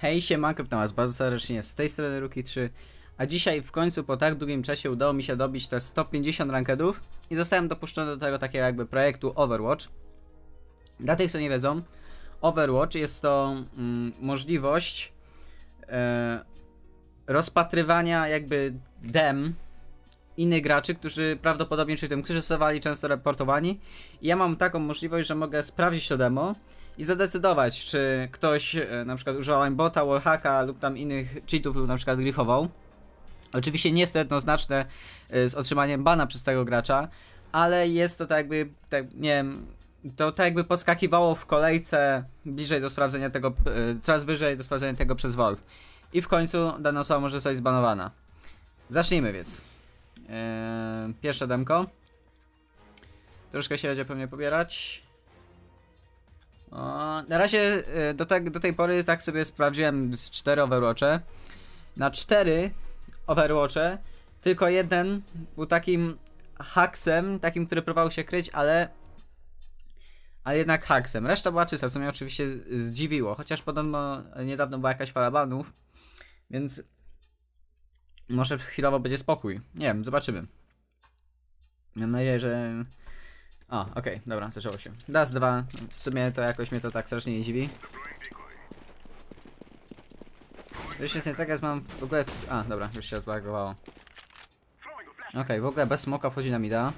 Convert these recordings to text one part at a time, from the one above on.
Hej, siemanko, witam was bardzo serdecznie z tej strony Ruki 3 A dzisiaj w końcu po tak długim czasie udało mi się dobić te 150 rankedów I zostałem dopuszczony do tego takiego jakby projektu Overwatch. Dla tych co nie wiedzą Overwatch jest to mm, możliwość e, rozpatrywania jakby dem innych graczy, którzy prawdopodobnie czy tym, którzy zostawali często reportowani. I ja mam taką możliwość, że mogę sprawdzić to demo i zadecydować, czy ktoś e, na przykład używał aimbota, wallhacka lub tam innych cheatów lub na przykład gryfował. Oczywiście nie jest to jednoznaczne e, z otrzymaniem bana przez tego gracza, ale jest to tak jakby, tak, nie wiem, to tak jakby podskakiwało w kolejce bliżej do sprawdzenia tego, e, coraz wyżej do sprawdzenia tego przez Valve. I w końcu dana osoba może zostać zbanowana. Zacznijmy więc. Pierwsze demko. Troszkę się będzie pewnie pobierać. O, na razie e, do, te, do tej pory tak sobie sprawdziłem z 4 Overwatche. Na 4 Overwatche tylko jeden był takim haksem, takim, który próbował się kryć, ale ale jednak haksem. Reszta była czysta, co mnie oczywiście zdziwiło, chociaż podobno niedawno była jakaś fala banów, więc może chwilowo będzie spokój. Nie wiem, zobaczymy. Mam nadzieję, że... O, okej, dobra, zaczęło się. Das 2, w sumie to jakoś mnie to tak strasznie nie dziwi. Już jest nie tak, jak mam w ogóle... A, dobra, już się odlagowało. Okej, w ogóle bez smoka wchodzi na mida.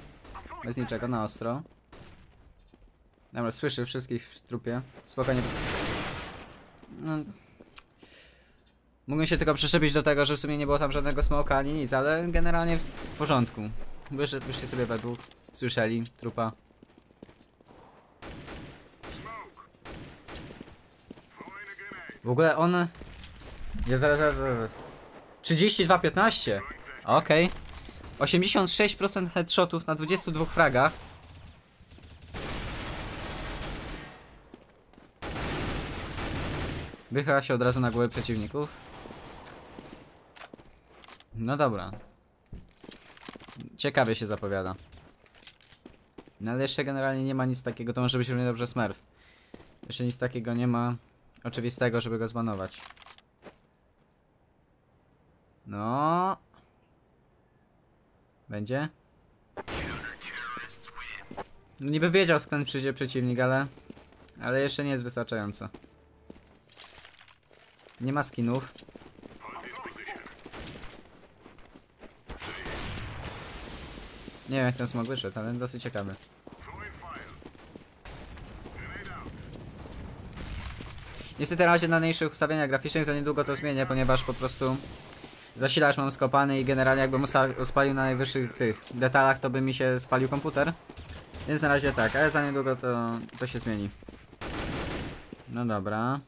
Bez niczego, na ostro. Dobra, słyszy wszystkich w trupie. Spokojnie. Bez... No... Mógłbym się tylko przyczepić do tego, że w sumie nie było tam żadnego smoka ani nic, ale generalnie w, porządku. Wysz, wyszli sobie we dwóch, słyszeli, trupa. W ogóle on... Ja zaraz, zaraz, zaraz. 32-15. Okej. 86% headshotów na 22 fragach. Wychyla się od razu na głowę przeciwników. No dobra. Ciekawie się zapowiada. No ale jeszcze generalnie nie ma nic takiego, to może być równie dobrze smurf. Jeszcze nic takiego nie ma oczywistego, żeby go zbanować. No. Będzie? No niby wiedział skąd przyjdzie przeciwnik, ale... Ale jeszcze nie jest wystarczająco. Nie ma skinów. Nie wiem jak ten smog wyszedł, ale dosyć ciekawy. Niestety na razie na najniższych ustawieniach graficznych za niedługo to zmienię, ponieważ po prostu zasilacz mam skopany i generalnie jakbym ustalił na najwyższych tych detalach, to by mi się spalił komputer. Więc na razie tak, ale za niedługo to, to się zmieni. No dobra.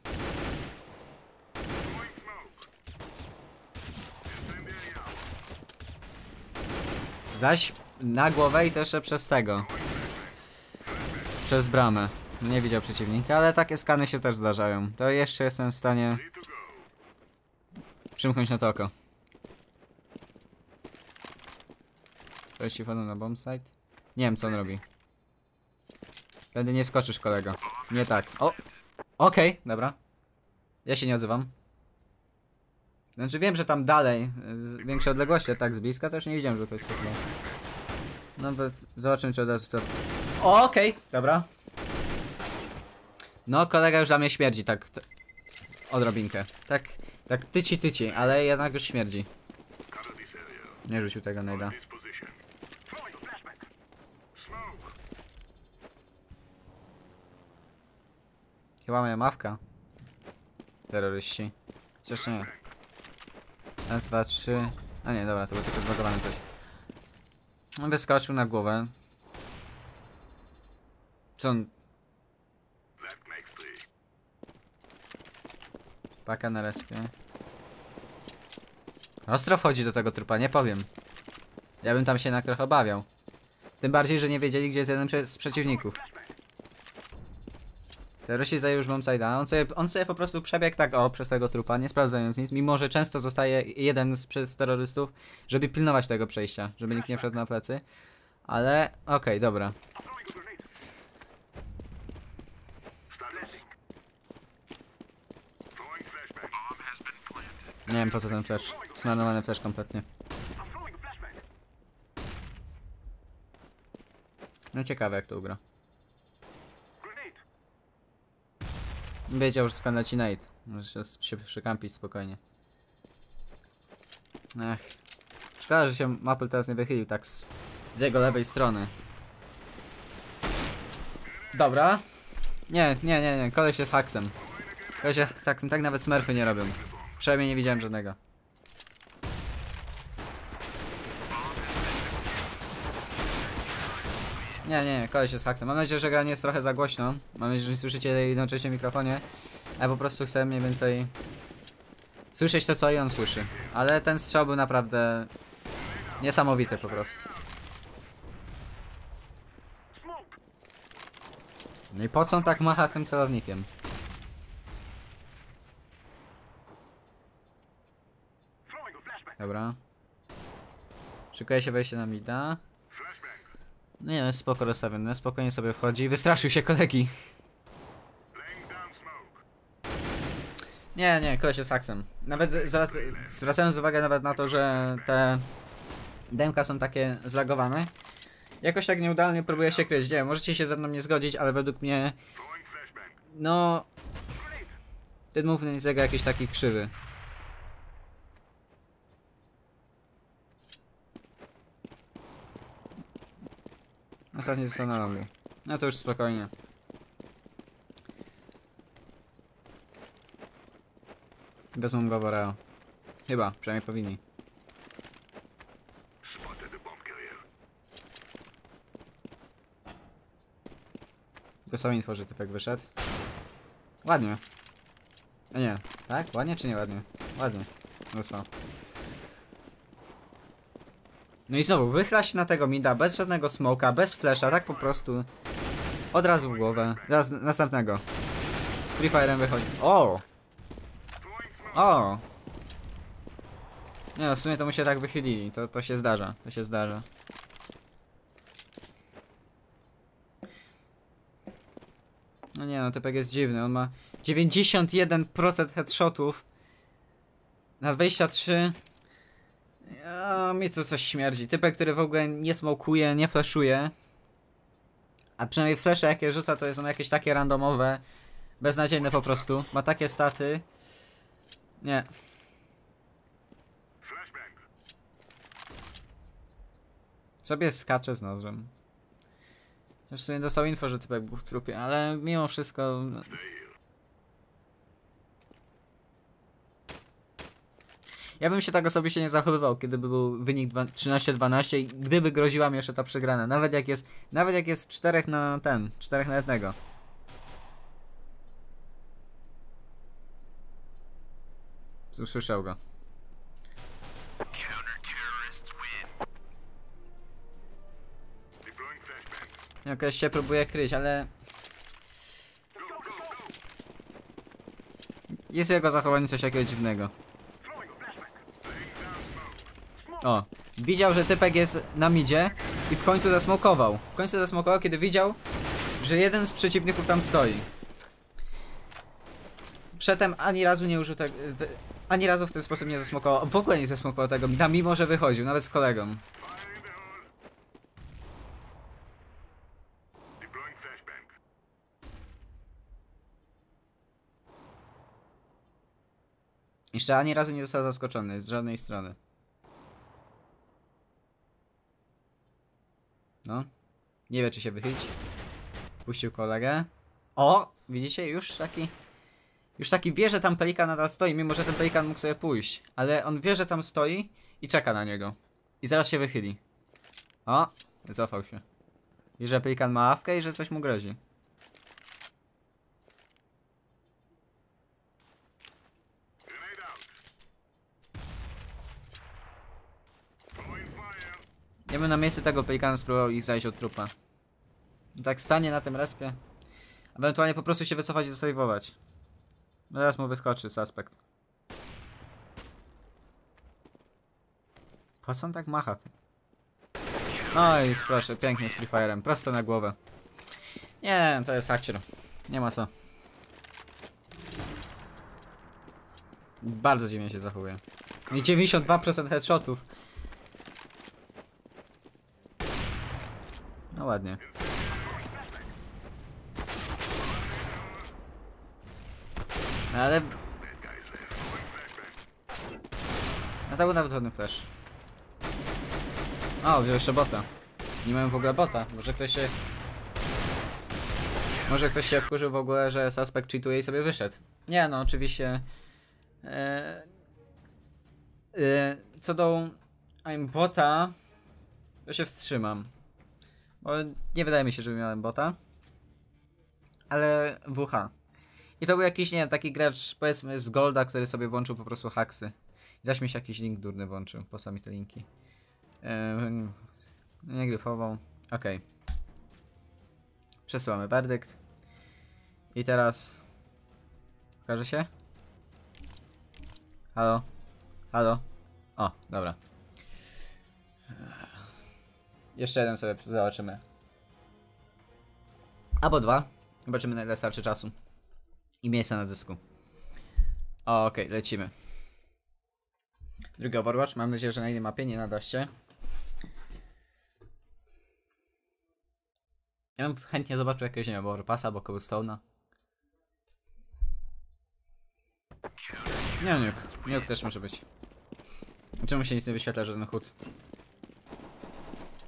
Zaś na głowę i to jeszcze przez tego. Przez bramę. Nie widział przeciwnika, ale takie skany się też zdarzają. To jeszcze jestem w stanie przymknąć na to oko. Jest wchodzą na bomb site? Nie wiem co on robi. Wtedy nie skoczysz kolego. Nie tak. O! Okej, dobra. Ja się nie odzywam. Znaczy wiem, że tam dalej, z większej odległości, a tak z bliska też nie wiedziałem, że to jest tak. No to zobaczymy, czy od razu to... O, Okej, dobra. No, kolega już dla mnie śmierdzi, tak... Odrobinkę. Tak, tak tyci tyci, ale jednak już śmierdzi. Nie rzucił tego najda. Chyba moja mawka. Terroryści. Chociaż nie. Raz, dwa, trzy. A nie, dobra, to było tylko zbagowane coś. On wyskoczył na głowę. Co on... Paka na respie. Ostro wchodzi do tego trupa, nie powiem. Ja bym tam się jednak trochę obawiał. Tym bardziej, że nie wiedzieli, gdzie jest jeden z przeciwników. Terroryści zajął już bombside'a. On sobie, on sobie po prostu przebiegł tak o przez tego trupa, nie sprawdzając nic, mimo że często zostaje jeden z, przez terrorystów, żeby pilnować tego przejścia, żeby nikt nie wszedł na plecy. Ale okej, dobra. Nie wiem po co ten flash. Zmarnowany flash kompletnie. No ciekawe jak to ugra. Wiedział, że skanleci Nate. Może się, się przykampić spokojnie. Ech. Szkoda, że się Maple teraz nie wychylił tak z, z jego lewej strony. Dobra. Nie, nie, nie, nie. Koleś jest haksem. Koleś jest haksem. Tak nawet smurfy nie robią. Przynajmniej nie widziałem żadnego. Nie, nie, nie, koleś jest haksem. Mam nadzieję, że gra nie jest trochę za głośno. Mam nadzieję, że nie słyszycie jednocześnie mikrofonie. Ja po prostu chcę mniej więcej słyszeć to, co i on słyszy. Ale ten strzał był naprawdę niesamowity po prostu. No i po co on tak macha tym celownikiem? Dobra. Szykuje się wejście na mida. No nie, jest spoko rozstawiony, spokojnie sobie wchodzi. Wystraszył się kolegi. Nie, nie, koleś jest haksem. Nawet zaraz, zwracając uwagę nawet na to, że te demka są takie zlagowane. Jakoś tak nieudalnie próbuję się kryć. Nie, możecie się ze mną nie zgodzić, ale według mnie... No... Ten movement jest jakiś taki krzywy. Ostatni został na longu. No to już spokojnie. Wezmą go Boreo. Chyba, przynajmniej powinni. Dostał info, że typek wyszedł. Ładnie. A nie, tak? Ładnie czy nie ładnie? Ładnie. Dostał. No i znowu, wychyla się na tego mida, bez żadnego smoka, bez flasha, tak po prostu. Od razu w głowę. Teraz następnego. Z Free Fire'em wychodzi. O! O! Nie no, w sumie to mu się tak wychylili, to, to się zdarza, to się zdarza. No nie no, typek jest dziwny, on ma 91% headshotów na 23. Ja, mi to coś śmierdzi. Typek, który w ogóle nie smokuje, nie flashuje. A przynajmniej flesze jakie rzuca to są jakieś takie randomowe, beznadziejne po prostu. Ma takie staty. Nie. Sobie skacze z nożem. Już sobie dostał info, że typek był w trupie, ale mimo wszystko... no. Ja bym się tak osobiście nie zachowywał, kiedy by był wynik dwa- 13-12 i gdyby groziła mi jeszcze ta przegrana. Nawet jak jest, nawet jak jest 4 na ten, 4 na jednego. Usłyszał go. Jakoś się próbuje kryć, ale... Jest jego zachowaniu coś takiego dziwnego. O, widział, że typek jest na midzie i w końcu zasmokował. W końcu zasmokował, kiedy widział, że jeden z przeciwników tam stoi. Przedtem ani razu nie użył tego... Ani razu w ten sposób nie zasmokował. W ogóle nie zasmokował tego mida, mimo że wychodził, nawet z kolegą. Jeszcze ani razu nie został zaskoczony z żadnej strony. No. Nie wie, czy się wychylić. Puścił kolegę. O! Widzicie? Już taki... Już taki wie, że tam pelikan nadal stoi, mimo że ten pelikan mógł sobie pójść. Ale on wie, że tam stoi i czeka na niego. I zaraz się wychyli. O! Wycofał się. I że pelikan ma awkę i że coś mu grozi. Ja bym na miejscu tego pelikana spróbował ich zajść od trupa. Tak stanie na tym respie. Ewentualnie po prostu się wycofać i zasejwować. Zaraz mu wyskoczy suspekt. Po co on tak macha? No i proszę, pięknie z Free prosto na głowę. Nie, to jest hacker. Nie ma co. Bardzo dziwnie się zachowuje. I 92% headshotów. No ładnie. Ale... No to był nawet ładny flash. O, wziął jeszcze bota. Nie miałem w ogóle bota. Może ktoś się... Może ktoś się wkurzył w ogóle, że suspect cheatuje i sobie wyszedł. Nie no, oczywiście... E, e, co do I'm bota, to się wstrzymam. Bo nie wydaje mi się, że miałem bota. Ale WH. I to był jakiś, nie wiem, taki gracz, powiedzmy, z Golda, który sobie włączył po prostu haksy. Zaś mi się jakiś link durny włączył, po sami te linki. Eee, nie gryfował. Okej. Przesyłamy werdykt. I teraz... Pokaże się? Halo? Halo? O, dobra. Jeszcze jeden sobie zobaczymy. Albo dwa. Zobaczymy na ile starczy czasu. I miejsca na dysku. Okej, lecimy. Drugi Overwatch. Mam nadzieję, że na innej mapie nie nadaście. Ja bym chętnie zobaczył jakiegoś, nie wiem, Overpassa albo Cobblestone'a. Nie, nuke. Nuke też może być. Czemu się nic nie wyświetla, żaden hut?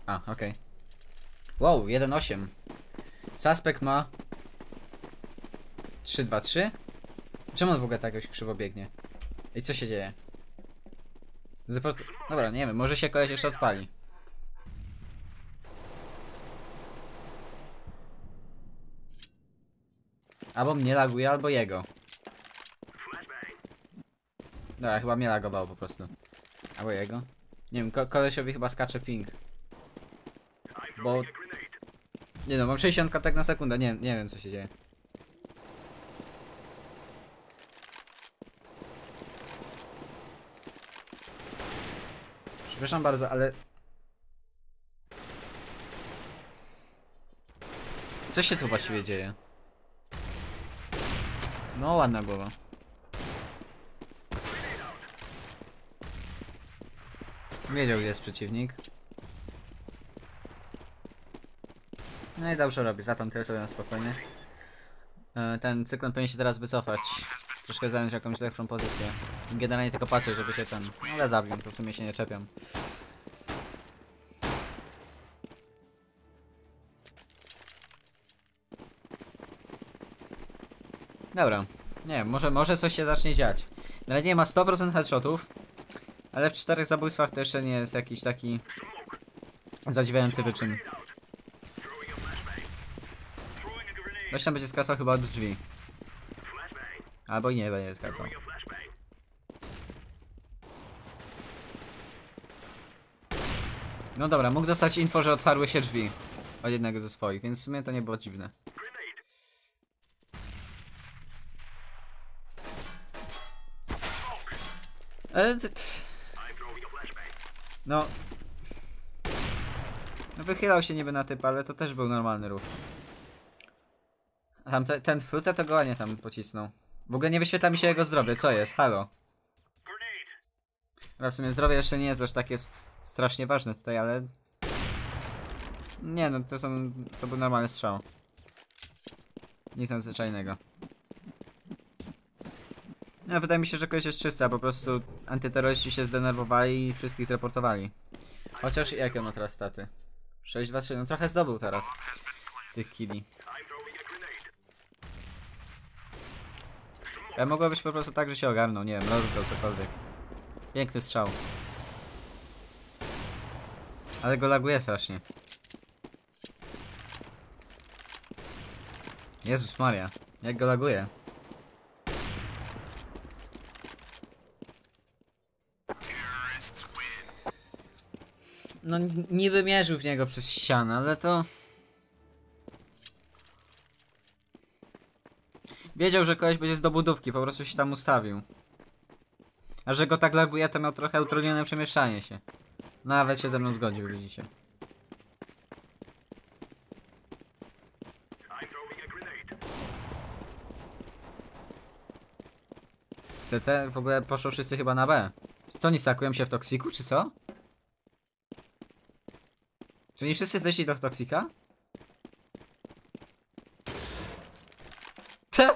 A, okej. Wow, 1.8. Suspect ma... 3-2-3? Czemu on w ogóle tak jakoś krzywo biegnie? I co się dzieje? Zaport... Dobra, nie wiem, może się koleś jeszcze odpali. Albo mnie laguje, albo jego. Dobra, chyba mnie lagowało po prostu. Albo jego. Nie wiem, ko kolesiowi chyba skacze ping. Bo... Nie no, mam 60 tak na sekundę, nie, nie wiem co się dzieje. Przepraszam bardzo, ale... Co się tu właściwie dzieje? No, ładna głowa. Wiedział, gdzie jest przeciwnik. No i dobrze robi, zaplantuję sobie na spokojnie. E, Ten cyklon powinien się teraz wycofać. Troszkę zająć jakąś lepszą pozycję. Generalnie tylko patrzę, żeby się ten... no, Ale zabił, to w sumie się nie czepiam. Dobra. Nie może, może coś się zacznie dziać. Ale nie ma 100% headshotów. Ale w czterech zabójstwach to jeszcze nie jest jakiś taki zadziwiający wyczyn. Tam będzie skracał chyba od drzwi. Albo nie będzie skracał. No dobra, mógł dostać info, że otwarły się drzwi od jednego ze swoich, więc w sumie to nie było dziwne. No... No wychylał się niby na typ, ale to też był normalny ruch. Tam te, ten frutę to go ładnie tam pocisnął. W ogóle nie wyświetla mi się jego zdrowie, co jest? Halo. Dobra, w sumie zdrowie jeszcze nie jest aż takie strasznie ważne tutaj, ale... Nie no, to są... to był normalny strzał. Nic nadzwyczajnego. No, wydaje mi się, że ktoś jest czysty, a po prostu antyterroryści się zdenerwowali i wszystkich zreportowali. Chociaż jakie on ma teraz staty? 6, 2, 3, no trochę zdobył teraz. Tych killi. Ja mogło być po prostu tak, że się ogarnął, nie wiem, rozgrał cokolwiek. Piękny strzał. Ale go laguje strasznie. Jezus Maria, jak go laguje. No niby mierzył w niego przez ścianę, ale to... Wiedział, że koleś będzie z dobudówki, po prostu się tam ustawił. A że go tak laguje, to miał trochę utrudnione przemieszczanie się. Nawet się ze mną zgodził, widzicie. CT w ogóle poszło wszyscy chyba na B. Co, nie stakują się w Toxiku, czy co? Czy nie wszyscy weszli do Toxika? Te!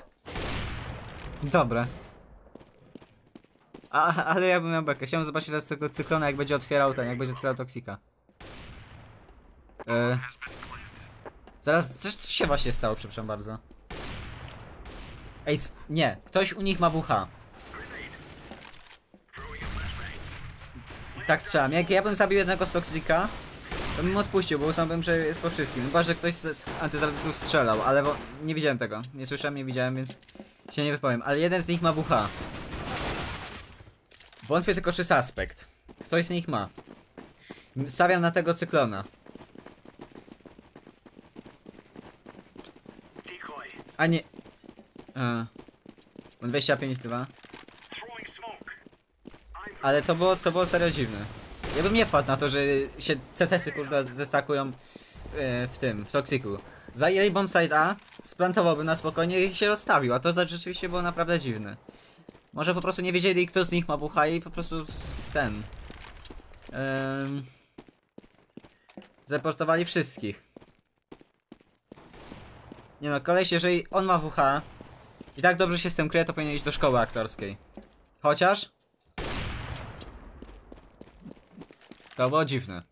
Dobra. A, ale ja bym miał bekę. Chciałem zobaczyć teraz tego cyklona, jak będzie otwierał ten, jak będzie otwierał Toxika. E... Zaraz, coś, coś się właśnie stało, przepraszam bardzo. Ej, nie, ktoś u nich ma WH. Tak strzelam. Jak ja bym zabił jednego z Toxika, to bym odpuścił, bo uznałbym, że jest po wszystkim. Chyba, że ktoś z, antyterrorystów strzelał, ale nie widziałem tego. Nie słyszałem, nie widziałem, więc się nie wypowiem. Ale jeden z nich ma WH. Wątpię tylko, czy suspekt. Ktoś z nich ma. Stawiam na tego cyklona. A nie. A. 25-2. Ale to było, to było serio dziwne. Ja bym nie wpadł na to, że się CTS-y kurde zestakują e, w tym, w Toxiku. Zajęli bombsite A, splantowałby na spokojnie i się rozstawił, a to za- rzeczywiście było naprawdę dziwne. Może po prostu nie wiedzieli kto z nich ma bucha i po prostu z, ten... Um, zreportowali wszystkich. Nie no, koleś, jeżeli on ma WH i tak dobrze się z tym kryje, to powinien iść do szkoły aktorskiej. Chociaż... To było dziwne.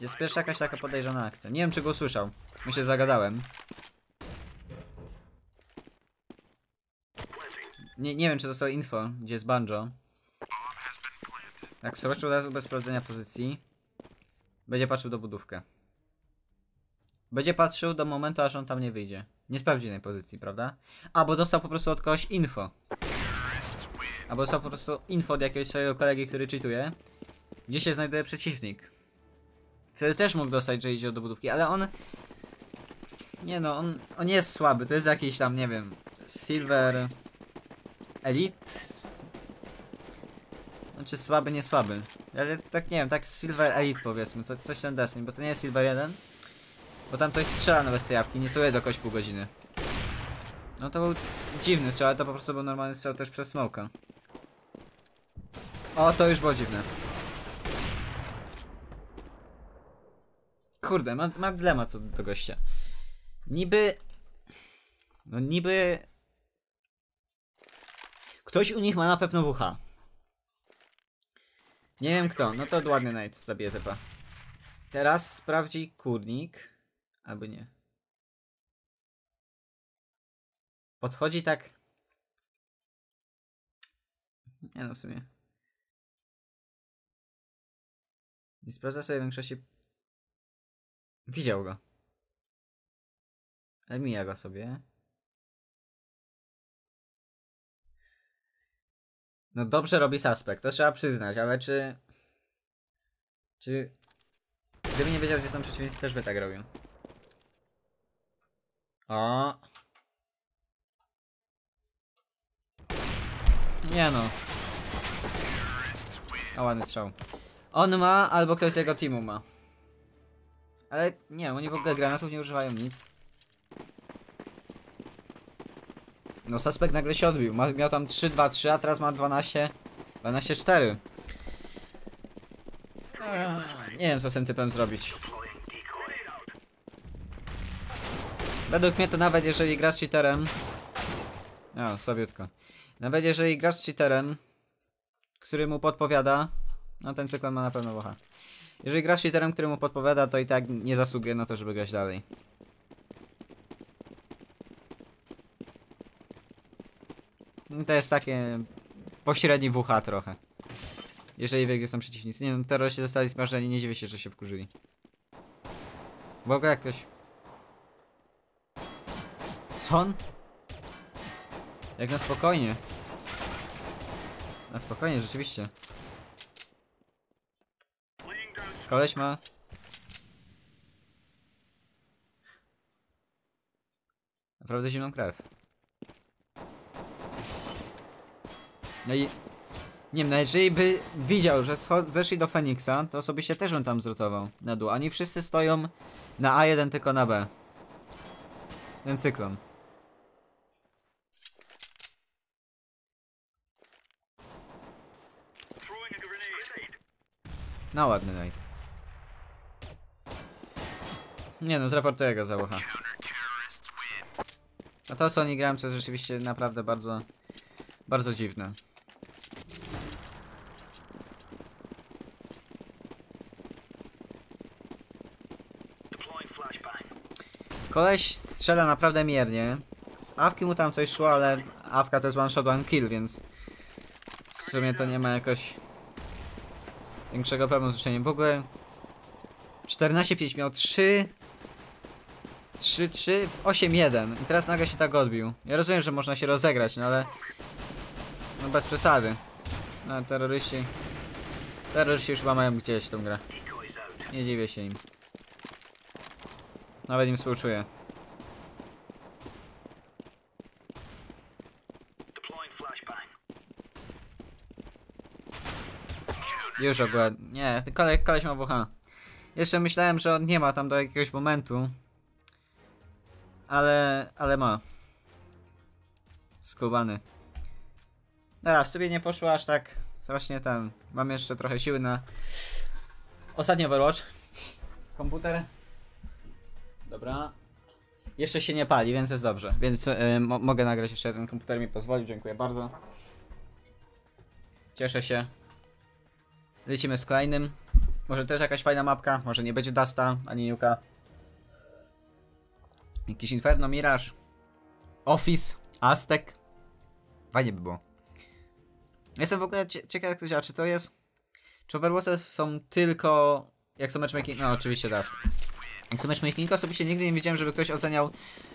Jest pierwsza jakaś taka podejrzana akcja. Nie wiem, czy go słyszał. My się zagadałem. Nie, nie wiem, czy dostał info, gdzie jest Banjo. Jak zobaczył od razu bez sprawdzenia pozycji, będzie patrzył do budówkę. Będzie patrzył do momentu, aż on tam nie wyjdzie. Nie sprawdzi innej pozycji, prawda? A, bo dostał po prostu od kogoś info. Albo dostał po prostu info od jakiegoś swojego kolegi, który czytuje, gdzie się znajduje przeciwnik. Wtedy też mógł dostać, że idzie do budówki, ale on... Nie no, on, on jest słaby, to jest jakiś tam, nie wiem, Silver... Elite... Znaczy słaby, nie słaby. Ale tak nie wiem, tak Silver Elite powiedzmy, co, coś ten deseń, bo to nie jest Silver 1. Bo tam coś strzela na bez jawki, nie sobie do kogoś pół godziny. No to był dziwny strzał, ale to po prostu był normalny strzał też przez smoka. O, to już było dziwne. Kurde, mam, mam dylemat co do tego gościa. Niby... No niby... Ktoś u nich ma na pewno WH. Nie wiem kto, no to ładny Knight zabije typa. Teraz sprawdzi kurnik. Albo nie. Podchodzi tak. Nie no w sumie. Nie sprawdza sobie większości. Widział go. Ale mija go sobie. No dobrze robi suspekt, to trzeba przyznać, ale czy... Czy... Gdyby nie wiedział, gdzie są przeciwnicy, też by tak robił. O. Nie no. O, ładny strzał. On ma, albo ktoś z jego teamu ma. Ale nie, oni w ogóle granatów nie używają nic. No, suspekt nagle się odbił. Ma, miał tam 3-2-3, a teraz ma 12... 12-4. Nie wiem, co z tym typem zrobić. Według mnie to nawet jeżeli grasz cheaterem... O, słabiutko. Nawet jeżeli grasz cheaterem, który mu podpowiada... No ten cyklon ma na pewno wocha. Jeżeli grasz cheaterem, który mu podpowiada, to i tak nie zasługuje na to, żeby grać dalej. No To jest takie pośredni WH trochę. Jeżeli wie, gdzie są przeciwnicy. Nie no, terroryści zostali smażeni, nie dziwię się, że się wkurzyli. Bo go jakoś... Son? Jak na spokojnie. Na spokojnie, rzeczywiście. Koleś ma. Naprawdę zimną krew. No i... Nie wiem, no jeżeli by widział, że zeszli do Feniksa, to osobiście też bym tam zrutował na dół. Oni wszyscy stoją na A1, tylko na B. Ten cyklon. No ładny night. Nie no, zraportuję go za ucha. A to co oni grałem to jest rzeczywiście naprawdę bardzo, bardzo dziwne. Koleś strzela naprawdę miernie. Z awki mu tam coś szło, ale awka to jest one shot, one kill, więc w sumie to nie ma jakoś większego problemu z życzeniem. W ogóle 14-5 miał 3 3-3 w 8-1 i teraz nagle się tak odbił. Ja rozumiem, że można się rozegrać, no ale no bez przesady. No terroryści terroryści już chyba mają gdzieś tą grę. Nie dziwię się im. Nawet im współczuję. Już ogólnie. Nie, koleś, koleś ma WH. Jeszcze myślałem, że on nie ma tam do jakiegoś momentu. Ale, ale ma. Skubany. Dobra, w sobie nie poszło aż tak strasznie ten. Mam jeszcze trochę siły na ostatni Overwatch. Komputer. Dobra. Jeszcze się nie pali, więc jest dobrze. Więc y, mo mogę nagrać jeszcze ten komputer mi pozwolił. Dziękuję bardzo. Cieszę się. Lecimy z kolejnym. Może też jakaś fajna mapka, może nie będzie Dusta, ani Nuka. Jakiś Inferno, Mirage. Office, Aztec. Fajnie by było. Jestem w ogóle cie ciekaw jak to działa, czy to jest... Czy Overwatche są tylko... Jak są matchmaking... No oczywiście Dust. Jak są matchmaking, osobiście nigdy nie widziałem, żeby ktoś oceniał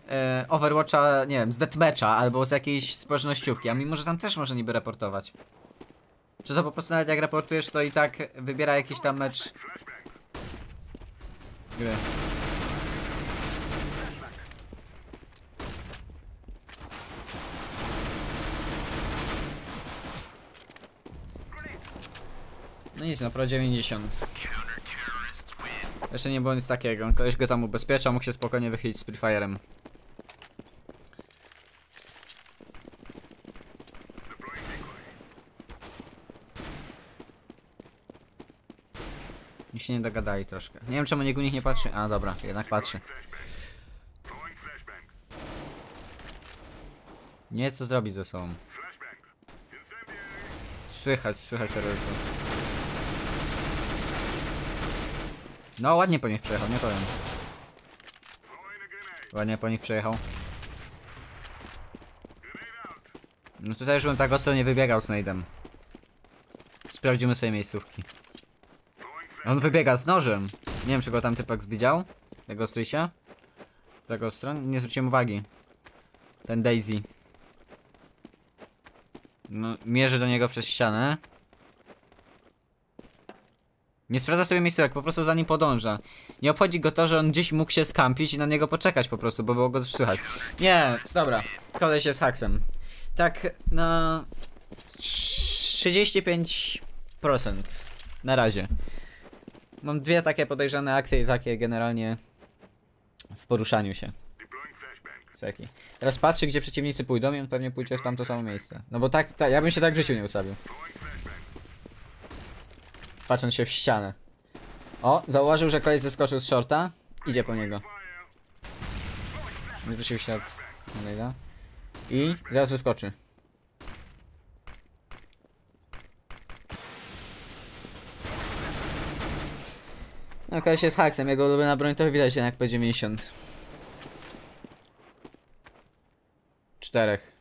e, Overwatcha, nie wiem, z deathmatcha albo z jakiejś społecznościówki, a mimo, że tam też może niby raportować. Czy to po prostu nawet jak raportujesz, to i tak wybiera jakiś tam mecz gry. No nic, no pro 90. Jeszcze nie było nic takiego. Ktoś go tam ubezpiecza, mógł się spokojnie wychylić z Free Fire'em. I się nie dogadali troszkę. Nie wiem czemu nikt u nich nie patrzy. A dobra, jednak patrzy. Nie co zrobić ze sobą. Słychać, słychać terrorystów. No ładnie po nich przejechał, nie powiem. Ładnie po nich przejechał. No tutaj już bym tak ostro nie wybiegał Snade'em. Sprawdzimy sobie miejscówki. On wybiega z nożem. Nie wiem, czy go tam typek zwidział. Tego strysia. Tego stron. Nie zwróciłem uwagi. Ten Daisy. No, mierzy do niego przez ścianę. Nie sprawdza sobie miejscówek, po prostu za nim podąża. Nie obchodzi go to, że on gdzieś mógł się skampić i na niego poczekać po prostu, bo było go słychać. Nie, dobra. Koleś jest haksem. Tak, na... 35% na razie. Mam dwie takie podejrzane akcje i takie generalnie w poruszaniu się. Seki. Teraz patrzy, gdzie przeciwnicy pójdą i on pewnie pójdzie w tamto samo miejsce. No bo tak, tak ja bym się tak w życiu nie ustawił. Patrząc się w ścianę. O, zauważył, że koleś zeskoczył z shorta. Idzie po niego. Wyrzucił się od. I zaraz wyskoczy. No koleś jest haksem, jego ulubiona broń to widać jednak P90. Czterech.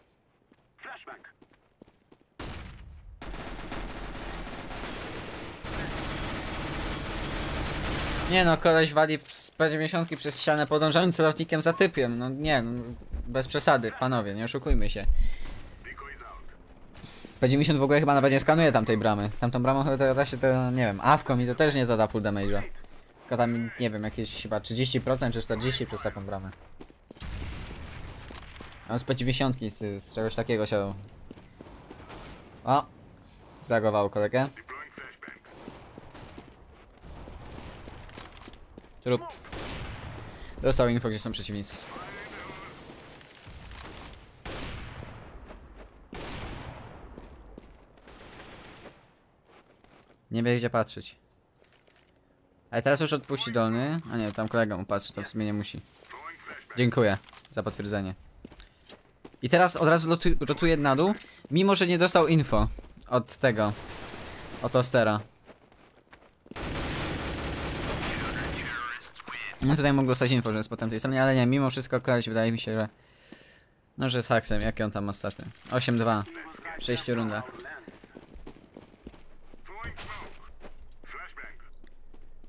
Nie no, koleś wali z P90 przez ścianę podążając celownikiem za typiem. No nie, no, bez przesady, panowie, nie oszukujmy się. P90 w ogóle chyba nawet nie skanuje tamtej bramy. Tamtą bramą chyba da się to, nie wiem, awką mi to też nie zada full damage'a. Tylko tam, nie wiem, jakieś chyba 30% czy 40% przez taką bramę. On z P90 z, z czegoś takiego się... O! Zagował kolegę. Trup. Dostał info, gdzie są przeciwnicy. Nie wie gdzie patrzeć. Ale teraz już odpuści dolny. A nie, tam kolega mu patrzy, to w sumie nie musi. Dziękuję za potwierdzenie. I teraz od razu rotuje na dół, mimo że nie dostał info od tego. Od Ostera. No tutaj mógł dostać info, że jest potem tej stronie, ale nie, mimo wszystko koleś wydaje mi się, że... No, że jest haksem, jakie on tam ma staty? 8-2. W 6 rundach.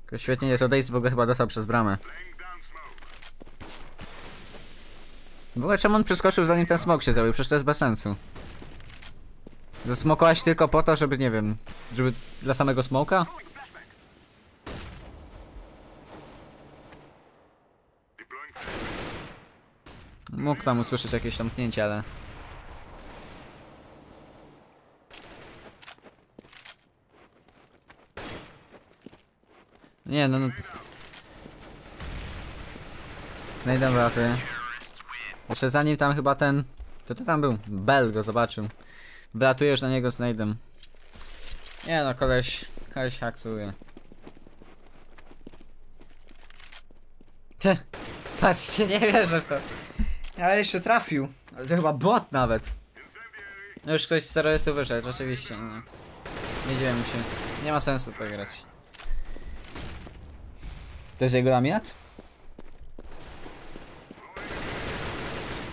Tylko świetnie jest odejść, w ogóle chyba dostał przez bramę. W ogóle czemu on przeskoczył zanim ten smok się zrobił? Przecież to jest bez sensu. Zasmokować tylko po to, żeby, nie wiem, żeby dla samego smoka? Mógł tam usłyszeć jakieś tąpnięcie, ale... Nie, no... no. Znajdę wraty. Jeszcze zanim tam chyba ten... To to tam był? Bell go zobaczył. Wlatujesz na niego Snade'em. Nie no, koleś... Koleś haksuje. Ty, patrzcie, nie wierzę w to. Ale jeszcze trafił. Ale to chyba bot nawet. No już ktoś z terrorystów wyszedł, rzeczywiście. No. Nie dziwię się. Nie ma sensu tak grać. To jest jego laminat?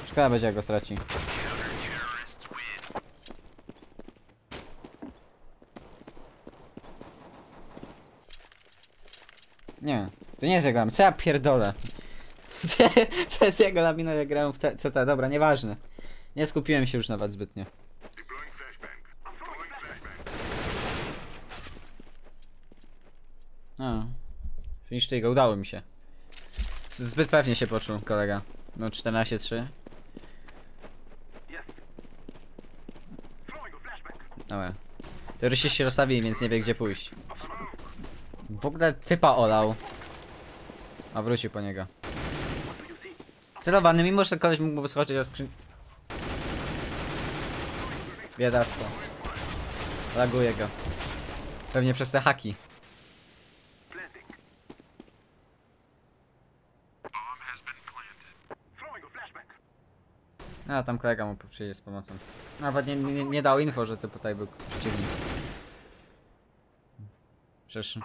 Szkoda będzie jak go straci. Nie, to nie jest jego laminat. Co ja pierdolę? to jest jego laminat, jak grałem w te, CT. Dobra, nieważne. Nie skupiłem się już nawet zbytnio. A. Zniszczyli go, udało mi się. Zbyt pewnie się poczuł kolega. No 14-3. Dobra. Terroryści się rozstawili, więc nie wie gdzie pójść. W ogóle typa olał. A wrócił po niego. Celowany, mimo że koleś mógł wyskoczyć do skrzyn... Biedactwo. Laguje go. Pewnie przez te haki. A tam kolega mu przyjdzie z pomocą. Nawet nie, nie, nie dał info, że to tutaj był przeciwnik. Przecież...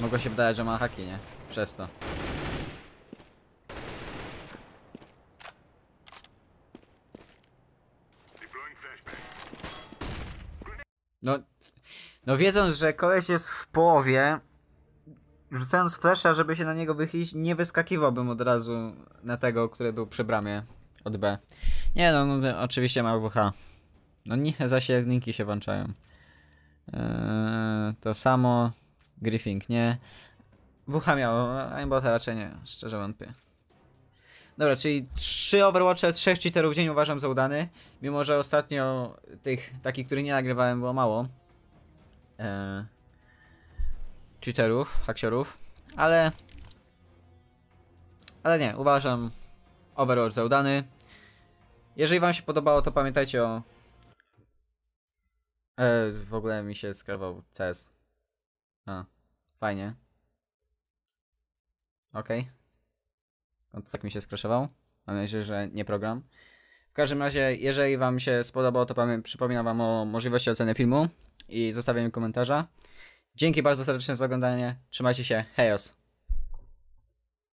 Mogło się wydawać, że ma haki, nie? Przez to. No, no wiedząc, że koleś jest w połowie, rzucając flesza, żeby się na niego wychylić, nie wyskakiwałbym od razu na tego, który był przy bramie od B. Nie no, no oczywiście ma WH. No nie, zasięgniki się włączają. Eee, to samo Griffing, nie. WH miał, aimbota raczej nie, szczerze wątpię. Dobra, czyli trzy Overwatche, trzech cheaterów w dzień uważam za udany. Mimo, że ostatnio tych takich, których nie nagrywałem było mało. Eee, cheaterów, haksiorów, ale... Ale nie, uważam Overwatch za udany. Jeżeli wam się podobało, to pamiętajcie o... E, w ogóle mi się skrawał CS. A, fajnie. Okej. On to tak mi się skraszował. Mam nadzieję, że nie program. W każdym razie, jeżeli wam się spodobało, to przypominam wam o możliwości oceny filmu i zostawienia komentarza. Dzięki bardzo serdecznie za oglądanie. Trzymajcie się. Hejos.